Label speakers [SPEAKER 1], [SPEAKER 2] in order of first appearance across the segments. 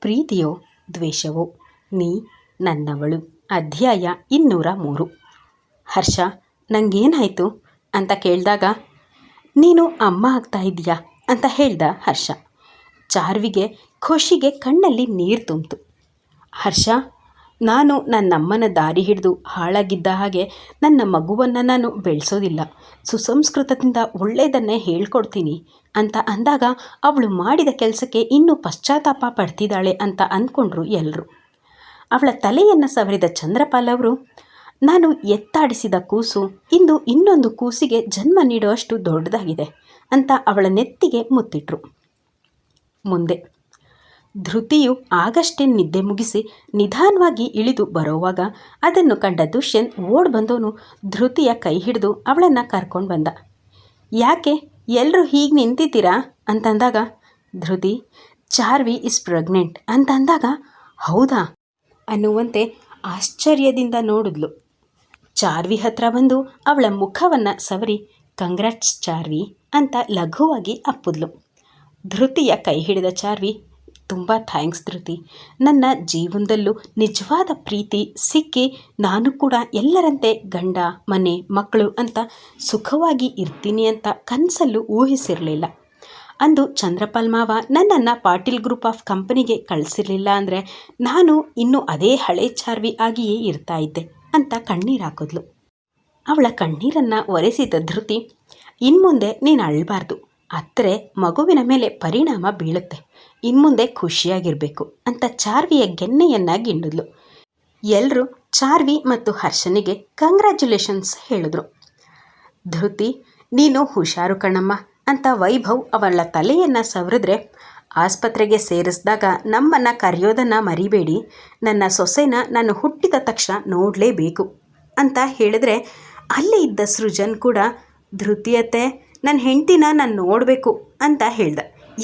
[SPEAKER 1] ಪ್ರೀತಿಯೋ ದ್ವೇಷವೋ, ನೀ ನನ್ನವಳು. ಅಧ್ಯಾಯ ಇನ್ನೂರ ಮೂರು. ಹರ್ಷ, ನಂಗೇನಾಯಿತು? ಅಂತ ಕೇಳಿದಾಗ, ನೀನು ಅಮ್ಮ ಆಗ್ತಾ ಇದೀಯಾ ಅಂತ ಹೇಳ್ದ ಹರ್ಷ. ಚಾರ್ವಿಗೆ ಖುಷಿಗೆ ಕಣ್ಣಲ್ಲಿ ನೀರು ತುಂಬಿತು. ಹರ್ಷ ನಾನು ನನ್ನಮ್ಮನ ದಾರಿ ಹಿಡಿದು ಹಾಳಾಗಿದ್ದ ಹಾಗೆ ನನ್ನ ಮಗುವನ್ನು ನಾನು ಬೆಳೆಸೋದಿಲ್ಲ. ಸುಸಂಸ್ಕೃತದಿಂದ ಒಳ್ಳೆಯದನ್ನೇ ಹೇಳ್ಕೊಡ್ತೀನಿ ಅಂತ ಅಂದಾಗ ಅವಳು ಮಾಡಿದ ಕೆಲಸಕ್ಕೆ ಇನ್ನೂ ಪಶ್ಚಾತ್ತಾಪ ಪಡ್ತಿದ್ದಾಳೆ ಅಂತ ಅಂದ್ಕೊಂಡ್ರು ಎಲ್ಲರೂ ಅವಳ ತಲೆಯನ್ನು ಸವರಿದ ಚಂದ್ರಪಾಲ್ ಅವರು, ನಾನು ಎತ್ತಾಡಿಸಿದ ಕೂಸು ಇಂದು ಇನ್ನೊಂದು ಕೂಸಿಗೆ ಜನ್ಮ ನೀಡುವಷ್ಟು ದೊಡ್ಡದಾಗಿದೆ ಅಂತ ಅವಳ ನೆತ್ತಿಗೆ ಮುತ್ತಿಟ್ರು. ಮುಂದೆ ಧೃತಿಯು ಆಗಷ್ಟೇ ನಿದ್ದೆ ಮುಗಿಸಿ ನಿಧಾನವಾಗಿ ಇಳಿದು ಬರೋವಾಗ ಅದನ್ನು ಕಂಡ ದುಷ್ಯಂತ್ ಓಡ್ ಬಂದವನು ಧೃತಿಯ ಕೈ ಹಿಡಿದು ಅವಳನ್ನು ಕರ್ಕೊಂಡು ಬಂದ. ಯಾಕೆ? ಎಲ್ಲರೂ ಹೀಗೆ ನಿಂತಿದ್ದೀರಾ? ಅಂತಂದಾಗ, ಧೃತಿ, ಚಾರ್ವಿ ಇಸ್ ಪ್ರೆಗ್ನೆಂಟ್. ಅಂತಂದಾಗ, ಹೌದಾ? ಅನ್ನುವಂತೆ ಆಶ್ಚರ್ಯದಿಂದ ನೋಡಿದ್ಲು. ಚಾರ್ವಿ ಹತ್ರ ಬಂದು ಅವಳ ಮುಖವನ್ನು ಸವರಿ, ಕಂಗ್ರಾಟ್ಸ್ ಚಾರ್ವಿ ಅಂತ ಲಘುವಾಗಿ ಅಪ್ಪಿದ್ಲು. ಧೃತಿಯ ಕೈ ಹಿಡಿದ ಚಾರ್ವಿ ತುಂಬ ಥ್ಯಾಂಕ್ಸ್ ಧೃತಿ. ನನ್ನ ಜೀವನದಲ್ಲೂ ನಿಜವಾದ ಪ್ರೀತಿ ಸಿಕ್ಕಿ ನಾನು ಕೂಡ ಎಲ್ಲರಂತೆ ಗಂಡ, ಮನೆ, ಮಕ್ಕಳು ಅಂತ ಸುಖವಾಗಿ ಇರ್ತೀನಿ ಅಂತ ಕನಸಲ್ಲೂ ಊಹಿಸಿರಲಿಲ್ಲ. ಅಂದು ಚಂದ್ರಪಾಲ್ ಮಾವ ನನ್ನನ್ನು ಪಾಟೀಲ್ ಗ್ರೂಪ್ ಆಫ್ ಕಂಪನಿಗೆ ಕಳಿಸಿರಲಿಲ್ಲ ಅಂದರೆ ನಾನು ಇನ್ನೂ ಅದೇ ಹಳೆ ಚಾರ್ವಿ ಆಗಿಯೇ ಇರ್ತಾ ಇದ್ದೆ ಅಂತ ಕಣ್ಣೀರು ಹಾಕಿದ್ಲು. ಅವಳ ಕಣ್ಣೀರನ್ನು ಒರೆಸಿದ ಧೃತಿ, ಇನ್ಮುಂದೆ ನೀನು ಅಳಬಾರ್ದು ಅತ್ತರೆ ಮಗುವಿನ ಮೇಲೆ ಪರಿಣಾಮ ಬೀಳುತ್ತೆ. ಇನ್ಮುಂದೆ ಖುಷಿಯಾಗಿರಬೇಕು ಅಂತ ಚಾರ್ವಿಯ ಗೆನ್ನೆಯನ್ನ ಗಿಂಡಿದ್ಲು ಎಲ್ಲರೂ ಚಾರ್ವಿ ಮತ್ತು ಹರ್ಷನಿಗೆ ಕಂಗ್ರ್ಯಾಚುಲೇಷನ್ಸ್ ಹೇಳಿದ್ರು. ಧೃತಿ, ನೀನು ಹುಷಾರು ಕಣಮ್ಮ ಅಂತ ವೈಭವ್ ಅವಳ ತಲೆಯನ್ನು ಸವರಿದ್ರೆ, ಆಸ್ಪತ್ರೆಗೆ ಸೇರಿಸಿದಾಗ ನಮ್ಮನ್ನು ಕರೆಯೋದನ್ನು ಮರಿಬೇಡಿ, ನನ್ನ ಸೊಸೆನ ನಾನು ಹುಟ್ಟಿದ ತಕ್ಷಣ ನೋಡಲೇಬೇಕು ಅಂತ ಹೇಳಿದ್ರೆ, ಅಲ್ಲೇ ಇದ್ದ ಸೃಜನ್ ಕೂಡ, ಧೃತಿಯತ್ತೆ ನನ್ನ ಹೆಂಡತಿನ ನಾನು ನೋಡಬೇಕು ಅಂತ ಹೇಳ್ದ.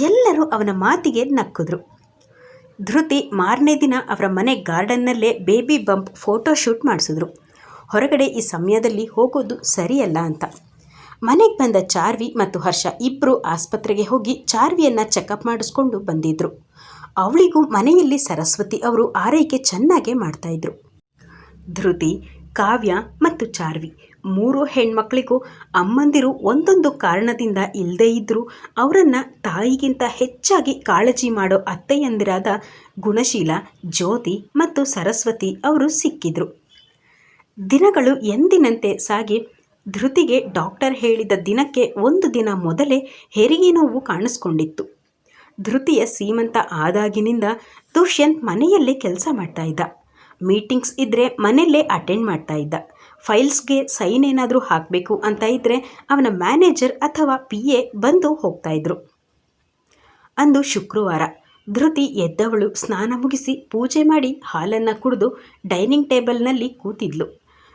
[SPEAKER 1] ಎಲ್ಲರೂ ಅವನ ಮಾತಿಗೆ ನಕ್ಕಿದ್ರು. ಧೃತಿ ಮಾರನೇ ದಿನ ಅವರ ಮನೆ ಗಾರ್ಡನ್ನಲ್ಲೇ ಬೇಬಿ ಬಂಪ್ ಫೋಟೋ ಶೂಟ್ ಮಾಡಿಸಿದ್ರು. ಹೊರಗಡೆ ಈ ಸಮಯದಲ್ಲಿ ಹೋಗೋದು ಸರಿಯಲ್ಲ ಅಂತ. ಮನೆಗೆ ಬಂದ ಚಾರ್ವಿ ಮತ್ತು ಹರ್ಷ ಇಬ್ಬರು ಆಸ್ಪತ್ರೆಗೆ ಹೋಗಿ ಚಾರ್ವಿಯನ್ನು ಚೆಕಪ್ ಮಾಡಿಸ್ಕೊಂಡು ಬಂದಿದ್ದರು ಅವಳಿಗೂ ಮನೆಯಲ್ಲಿ ಸರಸ್ವತಿ ಅವರು ಆರೈಕೆ ಚೆನ್ನಾಗೇ ಮಾಡ್ತಾಯಿದ್ರು ಧೃತಿ, ಕಾವ್ಯ ಮತ್ತು ಚಾರ್ವಿ ಮೂರು ಹೆಣ್ಮಕ್ಳಿಗೂ ಅಮ್ಮಂದಿರು ಒಂದೊಂದು ಕಾರಣದಿಂದ ಇಲ್ಲದೇ ಇದ್ದರೂ ಅವರನ್ನು ತಾಯಿಗಿಂತ ಹೆಚ್ಚಾಗಿ ಕಾಳಜಿ ಮಾಡೋ ಅತ್ತೆಯಂದಿರಾದ ಗುಣಶೀಲ, ಜ್ಯೋತಿ ಮತ್ತು ಸರಸ್ವತಿ ಅವರು ಸಿಕ್ಕಿದ್ರು. ದಿನಗಳು ಎಂದಿನಂತೆ ಸಾಗಿ ಧೃತಿಗೆ ಡಾಕ್ಟರ್ ಹೇಳಿದ ದಿನಕ್ಕೆ ಒಂದು ದಿನ ಮೊದಲೇ ಹೆರಿಗೆ ನೋವು ಕಾಣಿಸ್ಕೊಂಡಿತ್ತು. ಧೃತಿಯ ಸೀಮಂತ ಆದಾಗಿನಿಂದ ದುಷ್ಯಂತ್ ಮನೆಯಲ್ಲೇ ಕೆಲಸ ಮಾಡ್ತಾ ಇದ್ದ. ಮೀಟಿಂಗ್ಸ್ ಇದ್ದರೆ ಮನೆಯಲ್ಲೇ ಅಟೆಂಡ್ ಮಾಡ್ತಾ ಇದ್ದ. ಫೈಲ್ಸ್ಗೆ ಸೈನ್ ಏನಾದರೂ ಹಾಕಬೇಕು ಅಂತ ಇದ್ದರೆ ಅವನ ಮ್ಯಾನೇಜರ್ ಅಥವಾ ಪಿ ಎ ಬಂದು ಹೋಗ್ತಾ ಇದ್ರು. ಅಂದು ಶುಕ್ರವಾರ ಧೃತಿ ಎದ್ದವಳು ಸ್ನಾನ ಮುಗಿಸಿ ಪೂಜೆ ಮಾಡಿ ಹಾಲನ್ನು ಕುಡಿದು ಡೈನಿಂಗ್ ಟೇಬಲ್ನಲ್ಲಿ ಕೂತಿದ್ಲು.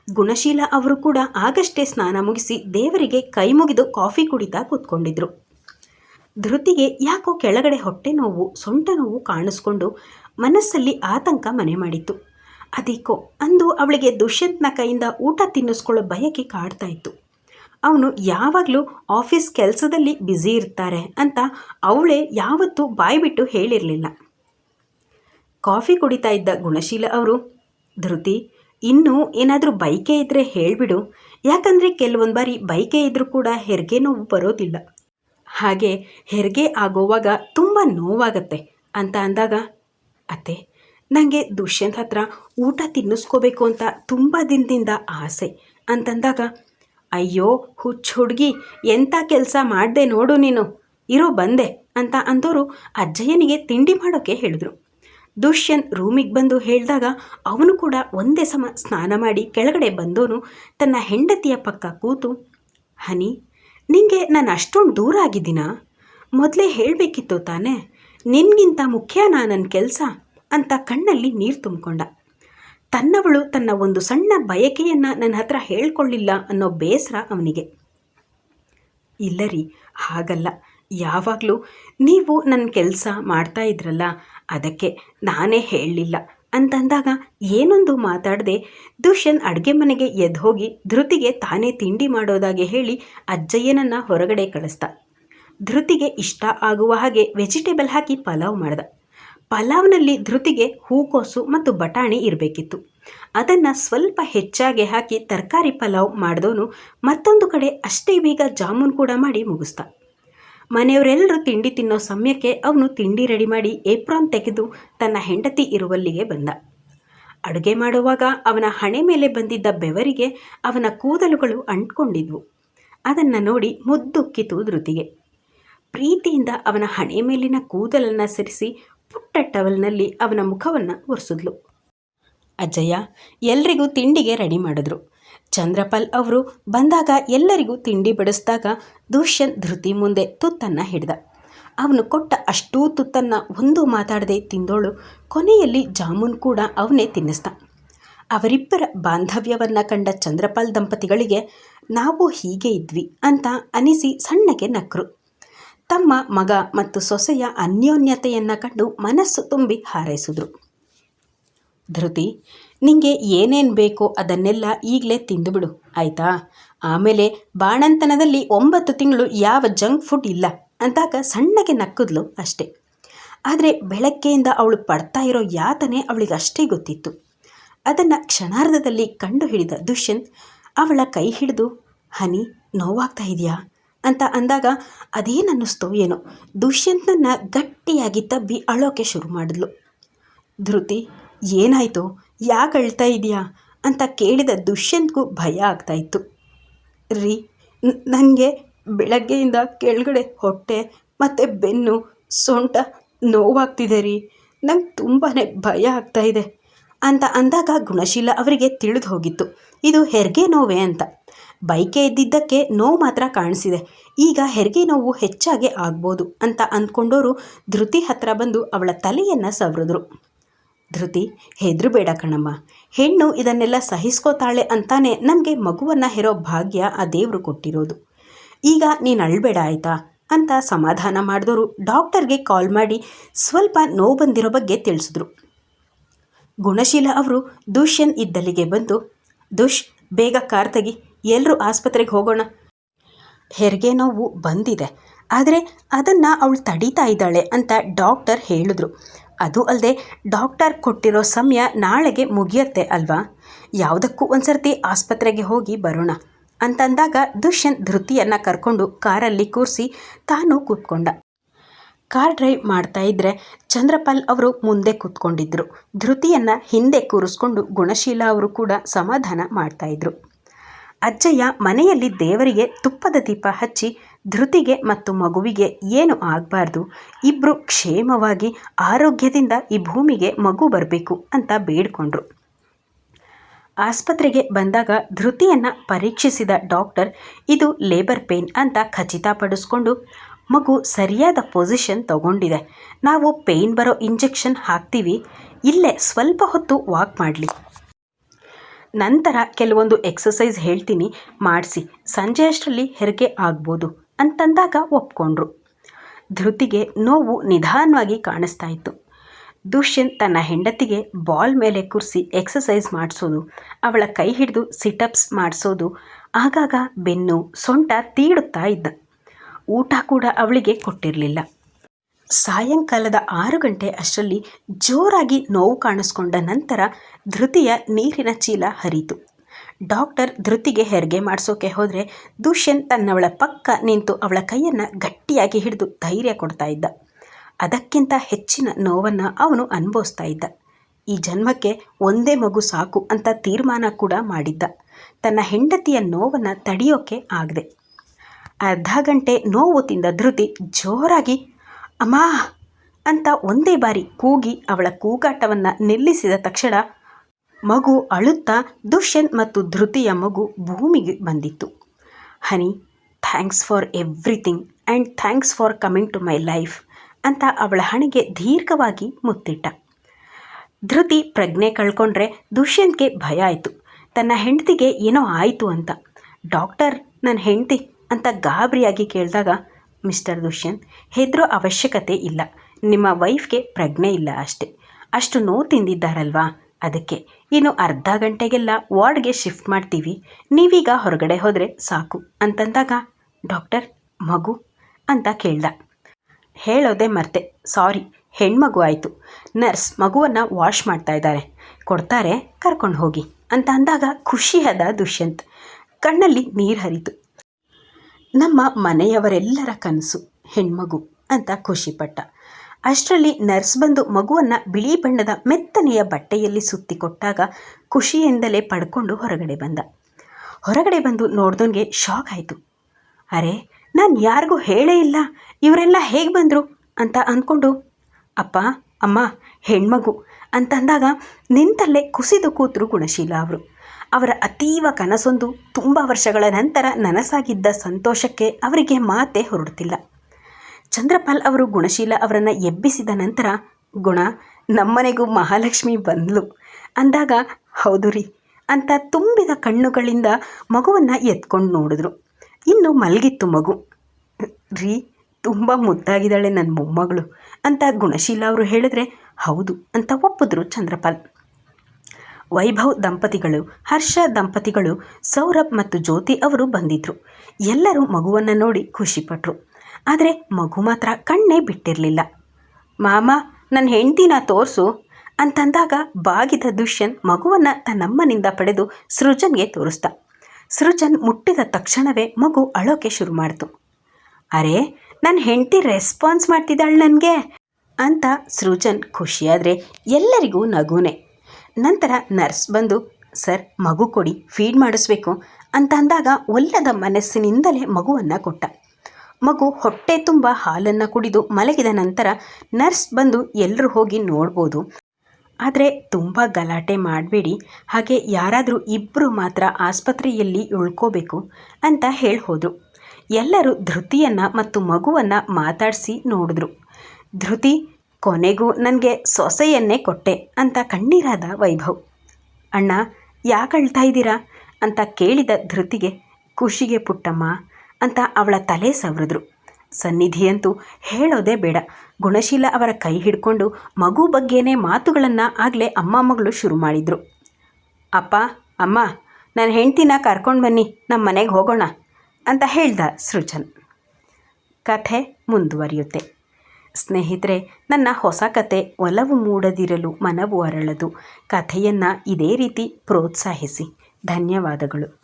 [SPEAKER 1] ಗುಣಶೀಲ ಅವರು ಕೂಡ ಆಗಷ್ಟೇ ಸ್ನಾನ ಮುಗಿಸಿ ದೇವರಿಗೆ ಕೈ ಮುಗಿದು ಕಾಫಿ ಕುಡಿತಾ ಕೂತ್ಕೊಂಡಿದ್ರು. ಧೃತಿಗೆ ಯಾಕೋ ಕೆಳಗಡೆ ಹೊಟ್ಟೆ ನೋವು, ಸೊಂಟ ನೋವು ಕಾಣಿಸ್ಕೊಂಡು ಮನಸ್ಸಲ್ಲಿ ಆತಂಕ ಮನೆ ಮಾಡಿತ್ತು. ಅದೀಕೋ ಅಂದು ಅವಳಿಗೆ ದುಷ್ಯಂತ್ನ ಕೈಯಿಂದ ಊಟ ತಿನ್ನಿಸ್ಕೊಳ್ಳೋ ಬಯಕೆ ಕಾಡ್ತಾ ಇತ್ತು. ಅವನು ಯಾವಾಗಲೂ ಆಫೀಸ್ ಕೆಲಸದಲ್ಲಿ ಬ್ಯುಸಿ ಇರ್ತಾರೆ ಅಂತ ಅವಳೇ ಯಾವತ್ತೂ ಬಾಯ್ಬಿಟ್ಟು ಹೇಳಿರಲಿಲ್ಲ. ಕಾಫಿ ಕುಡಿತಾ ಇದ್ದ ಗುಣಶೀಲ ಅವರು, ಧೃತಿ, ಇನ್ನೂ ಏನಾದರೂ ಬೈಕೆ ಇದ್ದರೆ ಹೇಳಿಬಿಡು. ಯಾಕಂದರೆ ಕೆಲವೊಂದು ಬಾರಿ ಬೈಕೆ ಇದ್ದರೂ ಕೂಡ ಹೆರಿಗೆ ನೋವು ಬರೋದಿಲ್ಲ. ಹಾಗೆ ಹೆರಿಗೆ ಆಗೋವಾಗ ತುಂಬ ನೋವಾಗತ್ತೆ, ಅಂತ ಅಂದಾಗ, ಅತ್ತೆ ನನಗೆ ದುಷ್ಯಂತ್ ಹತ್ರ ಊಟ ತಿನ್ನಿಸ್ಕೋಬೇಕು ಅಂತ ತುಂಬ ದಿನದಿಂದ ಆಸೆ. ಅಂತಂದಾಗ, ಅಯ್ಯೋ, ಹುಚ್ಚು ಹುಡುಗಿ ಎಂಥ ಕೆಲಸ ಮಾಡಿದೆ ನೋಡು ನೀನು, ಇರೋ ಬಂದೆ ಅಂತ ಅಂದೋರು ಅಜ್ಜಯ್ಯನಿಗೆ ತಿಂಡಿ ಮಾಡೋಕ್ಕೆ ಹೇಳಿದ್ರು. ದುಷ್ಯಂತ್ ರೂಮಿಗೆ ಬಂದು ಹೇಳಿದಾಗ ಅವನು ಕೂಡ ಒಂದೇ ಸಮ ಸ್ನಾನ ಮಾಡಿ ಕೆಳಗಡೆ ಬಂದವನು ತನ್ನ ಹೆಂಡತಿಯ ಪಕ್ಕ ಕೂತು, ಹನಿ, ನಿಂಗೆ ನಾನು ಅಷ್ಟೊಂದು ದೂರ ಆಗಿದ್ದೀನಾ? ಮೊದಲೇ ಹೇಳಬೇಕಿತ್ತು ತಾನೇ, ನಿನ್ಗಿಂತ ಮುಖ್ಯನಾ ನನ್ನ ಕೆಲಸ. ಅಂತ ಕಣ್ಣಲ್ಲಿ ನೀರು ತುಂಬಿಕೊಂಡ. ತನ್ನವಳು ತನ್ನ ಒಂದು ಸಣ್ಣ ಬಯಕೆಯನ್ನು ನನ್ನ ಹತ್ರ ಹೇಳ್ಕೊಳ್ಳಿಲ್ಲ ಅನ್ನೋ ಬೇಸರ ಅವನಿಗೆ. ಇಲ್ಲ ರೀ, ಹಾಗಲ್ಲ. ಯಾವಾಗಲೂ ನೀವು ನನ್ನ ಕೆಲಸ ಮಾಡ್ತಾ ಇದ್ರಲ್ಲ, ಅದಕ್ಕೆ ನಾನೇ ಹೇಳಲಿಲ್ಲ ಅಂತಂದಾಗ ಏನೊಂದು ಮಾತಾಡದೆ ದುಷ್ಯನ್ ಅಡುಗೆ ಮನೆಗೆ ಎದ್ದು ಹೋಗಿ ಧೃತಿಗೆ ತಾನೇ ತಿಂಡಿ ಮಾಡೋದಾಗೆ ಹೇಳಿ ಅಜ್ಜಯ್ಯನನ್ನು ಹೊರಗಡೆ ಕಳಿಸ್ದ. ಧೃತಿಗೆ ಇಷ್ಟ ಆಗುವ ಹಾಗೆ ವೆಜಿಟೇಬಲ್ ಹಾಕಿ ಪಲಾವ್ ಮಾಡ್ದ. ಪಲಾವ್ನಲ್ಲಿ ಧೃತಿಗೆ ಹೂಕೋಸು ಮತ್ತು ಬಟಾಣಿ ಇರಬೇಕಿತ್ತು. ಅದನ್ನು ಸ್ವಲ್ಪ ಹೆಚ್ಚಾಗಿ ಹಾಕಿ ತರಕಾರಿ ಪಲಾವ್ ಮಾಡಿದವನು ಮತ್ತೊಂದು ಕಡೆ ಅಷ್ಟೇ ಬೇಗ ಜಾಮೂನ್ ಕೂಡ ಮಾಡಿ ಮುಗಿಸ್ತ ಮನೆಯವರೆಲ್ಲರೂ ತಿಂಡಿ ತಿನ್ನೋ ಸಮಯಕ್ಕೆ ಅವನು ತಿಂಡಿ ರೆಡಿ ಮಾಡಿ ಏಪ್ರಾನ್ ತೆಗೆದು ತನ್ನ ಹೆಂಡತಿ ಇರುವಲ್ಲಿಗೆ ಬಂದ. ಅಡುಗೆ ಮಾಡುವಾಗ ಅವನ ಹಣೆ ಮೇಲೆ ಬಂದಿದ್ದ ಬೆವರಿಗೆ ಅವನ ಕೂದಲುಗಳು ಅಂಟ್ಕೊಂಡಿದ್ವು. ಅದನ್ನು ನೋಡಿ ಮುದ್ದುಕ್ಕಿತು ಧೃತಿಗೆ. ಪ್ರೀತಿಯಿಂದ ಅವನ ಹಣೆ ಮೇಲಿನ ಕೂದಲನ್ನು ಸರಿಸಿ ಪುಟ್ಟ ಟವಲ್ನಲ್ಲಿ ಅವನ ಮುಖವನ್ನು ಒರೆಸಿದ್ಲು. ಅಜ್ಜಯ್ಯ ಎಲ್ರಿಗೂ ತಿಂಡಿಗೆ ರೆಡಿ ಮಾಡಿದ್ರು. ಚಂದ್ರಪಾಲ್ ಅವರು ಬಂದಾಗ ಎಲ್ಲರಿಗೂ ತಿಂಡಿ ಬಡಿಸಿದಾಗ ದುಷ್ಯಂತ್ ಧೃತಿ ಮುಂದೆ ತುತ್ತನ್ನು ಹಿಡ್ದ. ಅವನು ಕೊಟ್ಟ ಅಷ್ಟೂ ತುತ್ತನ್ನು ಒಂದು ಮಾತಾಡದೆ ತಿಂದೋಳು ಕೊನೆಯಲ್ಲಿ ಜಾಮೂನ್ ಕೂಡ ಅವನೇ ತಿನ್ನಿಸ್ದ. ಅವರಿಬ್ಬರ ಬಾಂಧವ್ಯವನ್ನು ಕಂಡ ಚಂದ್ರಪಾಲ್ ದಂಪತಿಗಳಿಗೆ, ನಾವು ಹೀಗೆ ಇದ್ವಿ ಅಂತ ಅನಿಸಿ ಸಣ್ಣಗೆ ನಕ್ಕರು ತಮ್ಮ ಮಗ ಮತ್ತು ಸೊಸೆಯ ಅನ್ಯೋನ್ಯತೆಯನ್ನು ಕಂಡು ಮನಸ್ಸು ತುಂಬಿ ಹಾರೈಸಿದ್ರು. ಧೃತಿ, ನಿಂಗೆ ಏನೇನು ಬೇಕೋ ಅದನ್ನೆಲ್ಲ ಈಗಲೇ ತಿಂದುಬಿಡು, ಆಯಿತಾ? ಆಮೇಲೆ ಬಾಣಂತನದಲ್ಲಿ ಒಂಬತ್ತು ತಿಂಗಳು ಯಾವ ಜಂಕ್ ಫುಡ್ ಇಲ್ಲ ಅಂತಾಗ ಸಣ್ಣಗೆ ನಕ್ಕದ್ಲು ಅಷ್ಟೇ. ಆದರೆ ಬೆಳಗ್ಗೆಯಿಂದ ಅವಳು ಪಡ್ತಾ ಇರೋ ಯಾತನೆ ಅವಳಿಗೆ ಅಷ್ಟೇ ಗೊತ್ತಿತ್ತು. ಅದನ್ನು ಕ್ಷಣಾರ್ಧದಲ್ಲಿ ಕಂಡು ಹಿಡಿದ ದುಷ್ಯಂತ್ ಅವಳ ಕೈ ಹಿಡಿದು, ಹನಿ, ನೋವಾಗ್ತಾ ಇದೆಯಾ? ಅಂತ ಅಂದಾಗ ಅದೇನನ್ನಿಸ್ತೋ ಏನೋ. ದುಷ್ಯಂತನನ್ನು ಗಟ್ಟಿಯಾಗಿ ತಬ್ಬಿ ಅಳೋಕೆ ಶುರು ಮಾಡಿದ್ಲು. ಧೃತಿ, ಏನಾಯಿತು? ಯಾಕೆ ಅಳ್ತಾ ಇದೆಯಾ? ಅಂತ ಕೇಳಿದ ದುಷ್ಯಂತ್ಗೂ ಭಯ ಆಗ್ತಾಯಿತ್ತು ರೀ ನನಗೆ ಬೆಳಗ್ಗೆಯಿಂದ ಕೆಳಗಡೆ ಹೊಟ್ಟೆ ಮತ್ತು ಬೆನ್ನು ಸೊಂಟ ನೋವಾಗ್ತಿದೆ ರೀ. ನಂಗೆ ತುಂಬಾ ಭಯ ಆಗ್ತಾ ಇದೆ ಅಂತ ಅಂದಾಗ ಗುಣಶೀಲ ಅವರಿಗೆ ತಿಳಿದು ಹೋಗಿತ್ತು. ಇದು ಹೆರಿಗೆ ನೋವೇ ಅಂತ. ಬೈಕೆ ಇದ್ದಿದ್ದಕ್ಕೆ ನೋವು ಮಾತ್ರ ಕಾಣಿಸಿದೆ. ಈಗ ಹೆರಿಗೆ ನೋವು ಹೆಚ್ಚಾಗಿ ಆಗ್ಬೋದು ಅಂತ ಅಂದ್ಕೊಂಡವರು ಧೃತಿ ಹತ್ರ ಬಂದು ಅವಳ ತಲೆಯನ್ನು ಸವರಿದ್ರು. ಧೃತಿ ಹೆದರಬೇಡ ಕಣಮ್ಮ. ಹೆಣ್ಣು ಇದನ್ನೆಲ್ಲ ಸಹಿಸ್ಕೋತಾಳೆ ಅಂತಾನೆ ನಮಗೆ ಮಗುವನ್ನು ಹೆರೋ ಭಾಗ್ಯ ಆ ದೇವರು ಕೊಟ್ಟಿರೋದು. ಈಗ ನೀನು ಅಳ್ಬೇಡ ಆಯಿತಾ? ಅಂತ ಸಮಾಧಾನ ಮಾಡಿದವರು ಡಾಕ್ಟರ್ಗೆ ಕಾಲ್ ಮಾಡಿ ಸ್ವಲ್ಪ ನೋವು ಬಂದಿರೋ ಬಗ್ಗೆ ತಿಳಿಸಿದ್ರು. ಗುಣಶೀಲ ಅವರು ದುಷ್ಯನ್ ಇದ್ದಲ್ಲಿಗೆ ಬಂದು, ದುಷ್, ಬೇಗ ಕಾರ್ ತೆಗಿ. ಎಲ್ಲರೂ ಆಸ್ಪತ್ರೆಗೆ ಹೋಗೋಣ. ಹೆರಿಗೆ ನೋವು ಬಂದಿದೆ. ಆದರೆ ಅದನ್ನು ಅವಳು ತಡೀತಾ ಇದ್ದಾಳೆ ಅಂತ ಡಾಕ್ಟರ್ ಹೇಳಿದ್ರು. ಅದು ಅಲ್ಲದೆ ಡಾಕ್ಟರ್ ಕೊಟ್ಟಿರೋ ಸಮಯ ನಾಳೆಗೆ ಮುಗಿಯತ್ತೆ ಅಲ್ವಾ? ಯಾವುದಕ್ಕೂ ಒಂದು ಸರ್ತಿ ಆಸ್ಪತ್ರೆಗೆ ಹೋಗಿ ಬರೋಣ ಅಂತಂದಾಗ ದುಷ್ಯಂತ್ ಧೃತಿಯನ್ನು ಕರ್ಕೊಂಡು ಕಾರಲ್ಲಿ ಕೂರಿಸಿ ತಾನು ಕೂತ್ಕೊಂಡ. ಕಾರ್ ಡ್ರೈವ್ ಮಾಡ್ತಾ ಇದ್ದರೆ ಚಂದ್ರಪಾಲ್ ಅವರು ಮುಂದೆ ಕೂತ್ಕೊಂಡಿದ್ರು. ಧೃತಿಯನ್ನು ಹಿಂದೆ ಕೂರಿಸ್ಕೊಂಡು ಗುಣಶೀಲ ಅವರು ಕೂಡ ಸಮಾಧಾನ ಮಾಡ್ತಾಯಿದ್ರು ಅಜ್ಜಯ್ಯ ಮನೆಯಲ್ಲಿ ದೇವರಿಗೆ ತುಪ್ಪದ ದೀಪ ಹಚ್ಚಿ ಧೃತಿಗೆ ಮತ್ತು ಮಗುವಿಗೆ ಏನು ಆಗಬಾರ್ದು? ಇಬ್ಬರು ಕ್ಷೇಮವಾಗಿ ಆರೋಗ್ಯದಿಂದ ಈ ಭೂಮಿಗೆ ಮಗು ಬರಬೇಕು ಅಂತ ಬೇಡ್ಕೊಂಡ್ರು. ಆಸ್ಪತ್ರೆಗೆ ಬಂದಾಗ ಧೃತಿಯನ್ನು ಪರೀಕ್ಷಿಸಿದ ಡಾಕ್ಟರ್, ಇದು ಲೇಬರ್ ಪೇನ್ ಅಂತ ಖಚಿತಪಡಿಸ್ಕೊಂಡು ಮಗು ಸರಿಯಾದ ಪೊಸಿಷನ್ ತಗೊಂಡಿದೆ. ನಾವು ಪೇಯ್ನ್ ಬರೋ ಇಂಜೆಕ್ಷನ್ ಹಾಕ್ತೀವಿ, ಇಲ್ಲೇ ಸ್ವಲ್ಪ ಹೊತ್ತು ವಾಕ್ ಮಾಡಲಿ. ನಂತರ ಕೆಲವೊಂದು ಎಕ್ಸಸೈಸ್ ಹೇಳ್ತೀನಿ, ಮಾಡಿಸಿ. ಸಂಜೆ ಅಷ್ಟರಲ್ಲಿ ಹೆರಿಗೆ ಆಗ್ಬೋದು ಅಂತಂದಾಗ ಒಪ್ಕೊಂಡ್ರು. ಧೃತಿಗೆ ನೋವು ನಿಧಾನವಾಗಿ ಕಾಣಿಸ್ತಾ ಇತ್ತು. ದುಷ್ಯಂತ್ ತನ್ನ ಹೆಂಡತಿಗೆ ಬಾಲ್ ಮೇಲೆ ಕೂರಿಸಿ ಎಕ್ಸಸೈಸ್ ಮಾಡಿಸೋದು, ಅವಳ ಕೈ ಹಿಡಿದು ಸಿಟಪ್ಸ್ ಮಾಡಿಸೋದು, ಆಗಾಗ ಬೆನ್ನು ಸೊಂಟ ತೀಡುತ್ತಾ ಇದ್ದ. ಊಟ ಕೂಡ ಅವಳಿಗೆ ಕೊಟ್ಟಿರಲಿಲ್ಲ. ಸಾಯಂಕಾಲದ ಆರು ಗಂಟೆ ಅಷ್ಟರಲ್ಲಿ ಜೋರಾಗಿ ನೋವು ಕಾಣಿಸ್ಕೊಂಡ ನಂತರ ಧೃತಿಯ ನೀರಿನ ಚೀಲ ಹರಿತು ಡಾಕ್ಟರ್ ಧೃತಿಗೆ ಹೆರಿಗೆ ಮಾಡಿಸೋಕೆ ಹೋದರೆ ದುಷ್ಯಂತ್ ತನ್ನವಳ ಪಕ್ಕ ನಿಂತು ಅವಳ ಕೈಯನ್ನು ಗಟ್ಟಿಯಾಗಿ ಹಿಡಿದು ಧೈರ್ಯ ಕೊಡ್ತಾ ಇದ್ದ. ಅದಕ್ಕಿಂತ ಹೆಚ್ಚಿನ ನೋವನ್ನು ಅವನು ಅನುಭವಿಸ್ತಾ ಇದ್ದ. ಈ ಜನ್ಮಕ್ಕೆ ಒಂದೇ ಮಗು ಸಾಕು ಅಂತ ತೀರ್ಮಾನ ಕೂಡ ಮಾಡಿದ್ದ. ತನ್ನ ಹೆಂಡತಿಯ ನೋವನ್ನು ತಡೆಯೋಕೆ ಆಗದೆ. ಅರ್ಧ ಗಂಟೆ ನೋವು ತಿಂದ ಧೃತಿ ಜೋರಾಗಿ ಅಮ್ಮ, ಅಂತ ಒಂದೇ ಬಾರಿ ಕೂಗಿ ಅವಳ ಕೂಗಾಟವನ್ನು ನಿಲ್ಲಿಸಿದ ತಕ್ಷಣ ಮಗು ಅಳುತ್ತಾ ದುಷ್ಯಂತ್ ಮತ್ತು ಧೃತಿಯ ಮಗು ಭೂಮಿಗೆ ಬಂದಿತ್ತು. Honey thanks for everything and thanks for coming to my life ಅಂತ ಅವಳ ಹಣೆಗೆ ದೀರ್ಘವಾಗಿ ಮುತ್ತಿಟ್ಟ. ಧೃತಿ ಪ್ರಜ್ಞೆ ಕಳ್ಕೊಂಡ್ರೆ ದುಷ್ಯಂತ್ಗೆ ಭಯ ಆಯಿತು. ತನ್ನ ಹೆಂಡತಿಗೆ ಏನೋ ಆಯಿತು ಅಂತ. ಡಾಕ್ಟರ್ ನನ್ನ ಹೆಂಡತಿ ಅಂತ ಗಾಬರಿಯಾಗಿ ಕೇಳಿದಾಗ ಮಿಸ್ಟರ್ ದುಷ್ಯಂತ್, ಹೆದರೋ ಅವಶ್ಯಕತೆ ಇಲ್ಲ. ನಿಮ್ಮ ವೈಫ್ಗೆ ಪ್ರಜ್ಞೆ ಇಲ್ಲ ಅಷ್ಟೇ. ಅಷ್ಟು ನೋವು ತಿಂದಿದ್ದಾರಲ್ವಾ? ಅದಕ್ಕೆ ಇನ್ನು ಅರ್ಧ ಗಂಟೆಗೆಲ್ಲ ವಾರ್ಡ್ಗೆ ಶಿಫ್ಟ್ ಮಾಡ್ತೀವಿ. ನೀವೀಗ ಹೊರಗಡೆ ಹೋದರೆ ಸಾಕು. ಅಂತಂದಾಗ, ಡಾಕ್ಟರ್, ಮಗು? ಅಂತ ಕೇಳ್ದ. ಹೇಳೋದೆ ಮರ್ತೆ. ಸಾರಿ, ಹೆಣ್ಮಗು ಆಯಿತು. ನರ್ಸ್ ಮಗುವನ್ನು ವಾಶ್ ಮಾಡ್ತಾ ಇದ್ದಾರೆ. ಕೊಡ್ತಾರೆ, ಕರ್ಕೊಂಡು ಹೋಗಿ. ಅಂತ ಅಂದಾಗ ಖುಷಿಯಾದ ದುಷ್ಯಂತ್. ಕಣ್ಣಲ್ಲಿ ನೀರು ಹರಿತು. ನಮ್ಮ ಮನೆಯವರೆಲ್ಲರ ಕನಸು, ಹೆಣ್ಮಗು ಅಂತ ಖುಷಿಪಟ್ಟ. ಅಷ್ಟರಲ್ಲಿ ನರ್ಸ್ ಬಂದು ಮಗುವನ್ನು ಬಿಳಿ ಬಣ್ಣದ ಮೆತ್ತನೆಯ ಬಟ್ಟೆಯಲ್ಲಿ ಸುತ್ತಿ ಕೊಟ್ಟಾಗ ಖುಷಿಯಿಂದಲೇ ಪಡ್ಕೊಂಡು ಹೊರಗಡೆ ಬಂದ. ಹೊರಗಡೆ ಬಂದು ನೋಡ್ದೋನ್ಗೆ ಶಾಕ್ ಆಯಿತು. ಅರೆ, ನಾನು ಯಾರಿಗೂ ಹೇಳೇ ಇಲ್ಲ. ಇವರೆಲ್ಲ ಹೇಗೆ ಬಂದರು? ಅಂತ ಅಂದ್ಕೊಂಡು ಅಪ್ಪ, ಅಮ್ಮ, ಹೆಣ್ಮಗು ಅಂತಂದಾಗ ನಿಂತಲ್ಲೇ ಕುಸಿದು ಕೂತರು ಗುಣಶೀಲ ಅವರು. ಅವರ ಅತೀವ ಕನಸೊಂದು ತುಂಬ ವರ್ಷಗಳ ನಂತರ ನನಸಾಗಿದ್ದ ಸಂತೋಷಕ್ಕೆ ಅವರಿಗೆ ಮಾತೆ ಹೊರಡುತ್ತಿಲ್ಲ. ಚಂದ್ರಪಾಲ್ ಅವರು ಗುಣಶೀಲ ಅವರನ್ನು ಎಬ್ಬಿಸಿದ ನಂತರ, ಗುಣ, ನಮ್ಮನೆಗೂ ಮಹಾಲಕ್ಷ್ಮಿ ಬಂದ್ಲು. ಅಂದಾಗ, ಹೌದು ರೀ ಅಂತ ತುಂಬಿದ ಕಣ್ಣುಗಳಿಂದ ಮಗುವನ್ನು ಎತ್ಕೊಂಡು ನೋಡಿದ್ರು. ಇನ್ನು ಮಲಗಿತ್ತು ಮಗು. ರೀ, ತುಂಬ ಮುದ್ದಾಗಿದ್ದಾಳೆ ನನ್ನ ಮೊಮ್ಮಗಳು ಅಂತ ಗುಣಶೀಲ ಅವರು ಹೇಳಿದ್ರೆ, ಹೌದು ಅಂತ ಒಪ್ಪಿದ್ರು ಚಂದ್ರಪಾಲ್. ವೈಭವ್ ದಂಪತಿಗಳು, ಹರ್ಷ ದಂಪತಿಗಳು, ಸೌರಭ್ ಮತ್ತು ಜ್ಯೋತಿ ಅವರು ಬಂದಿದ್ದರು ಎಲ್ಲರೂ ಮಗುವನ್ನು ನೋಡಿ ಖುಷಿಪಟ್ಟರು ಆದರೆ ಮಗು ಮಾತ್ರ ಕಣ್ಣೇ ಬಿಟ್ಟಿರಲಿಲ್ಲ. ಮಾಮ ನನ್ನ ಹೆಂಡತಿನ ತೋರಿಸು ಅಂತಂದಾಗ ಬಾಗಿದ ದುಷ್ಯನ್ ಮಗುವನ್ನು ತನ್ನಮ್ಮನಿಂದ ಪಡೆದು ಸೃಜನ್ಗೆ ತೋರಿಸ್ದ. ಸೃಜನ್ ಮುಟ್ಟಿದ ತಕ್ಷಣವೇ ಮಗು ಅಳೋಕೆ ಶುರು ಮಾಡ್ತು. ಅರೆ ನನ್ನ ಹೆಂಡತಿ ರೆಸ್ಪಾನ್ಸ್ ಮಾಡ್ತಿದ್ದಾಳೆ ನನಗೆ ಅಂತ ಸೃಜನ್ ಖುಷಿಯಾದರೆ ಎಲ್ಲರಿಗೂ ನಗುನೆ. ನಂತರ ನರ್ಸ್ ಬಂದು, ಸರ್, ಮಗು ಕೊಡಿ, ಫೀಡ್ ಮಾಡಿಸ್ಬೇಕು, ಅಂತ ಅಂದಾಗ ಒಲ್ಲದ ಮನಸ್ಸಿನಿಂದಲೇ ಮಗುವನ್ನು ಕೊಟ್ಟ. ಮಗು ಹೊಟ್ಟೆ ತುಂಬ ಹಾಲನ್ನು ಕುಡಿದು ಮಲಗಿದ ನಂತರ ನರ್ಸ್ ಬಂದು ಎಲ್ಲರೂ ಹೋಗಿ ನೋಡ್ಬೋದು. ಆದರೆ ತುಂಬ ಗಲಾಟೆ ಮಾಡಬೇಡಿ, ಹಾಗೆ ಯಾರಾದರೂ ಇಬ್ಬರು ಮಾತ್ರ ಆಸ್ಪತ್ರೆಯಲ್ಲಿ ಉಳ್ಕೋಬೇಕು ಅಂತ ಹೇಳಿ ಹೋದರು ಎಲ್ಲರೂ ಧೃತಿಯನ್ನು ಮತ್ತು ಮಗುವನ್ನು ಮಾತಾಡಿಸಿ ನೋಡಿದ್ರು. ಧೃತಿ ಕೊನೆಗೂ ನನಗೆ ಸೊಸೆಯನ್ನೇ ಕೊಟ್ಟೆ ಅಂತ ಕಣ್ಣೀರಾದ ವೈಭವ್. ಅಣ್ಣ, ಯಾಕೆ ಅಳ್ತಾ ಇದ್ದೀರಾ? ಅಂತ ಕೇಳಿದ ಧೃತಿಗೆ ಖುಷಿಗೆ ಪುಟ್ಟಮ್ಮ ಅಂತ ಅವಳ ತಲೆ ಸವರಿದ್ರು. ಸನ್ನಿಧಿಯಂತೂ ಹೇಳೋದೇ ಬೇಡ. ಗುಣಶೀಲ ಅವರ ಕೈ ಹಿಡ್ಕೊಂಡು ಮಗು ಬಗ್ಗೆನೇ ಮಾತುಗಳನ್ನು ಆಗಲೇ ಅಮ್ಮ ಮಗಳು ಶುರು ಮಾಡಿದರು. ಅಪ್ಪ, ಅಮ್ಮ ನನ್ನ ಹೆಂಡ್ತಿನ ಕರ್ಕೊಂಡು ಬನ್ನಿ ನಮ್ಮ ಮನೆಗೆ ಹೋಗೋಣ, ಅಂತ ಹೇಳ್ದ ಸೃಜನ್. ಕಥೆ ಮುಂದುವರಿಯುತ್ತೆ. ಸ್ನೇಹಿತರೆ ನನ್ನ ಹೊಸ ಕತೆ ಒಲವು ಮೂಡದಿರಲು ಮನವು ಅರಳದು. ಕಥೆಯನ್ನು ಇದೇ ರೀತಿ ಪ್ರೋತ್ಸಾಹಿಸಿ. ಧನ್ಯವಾದಗಳು.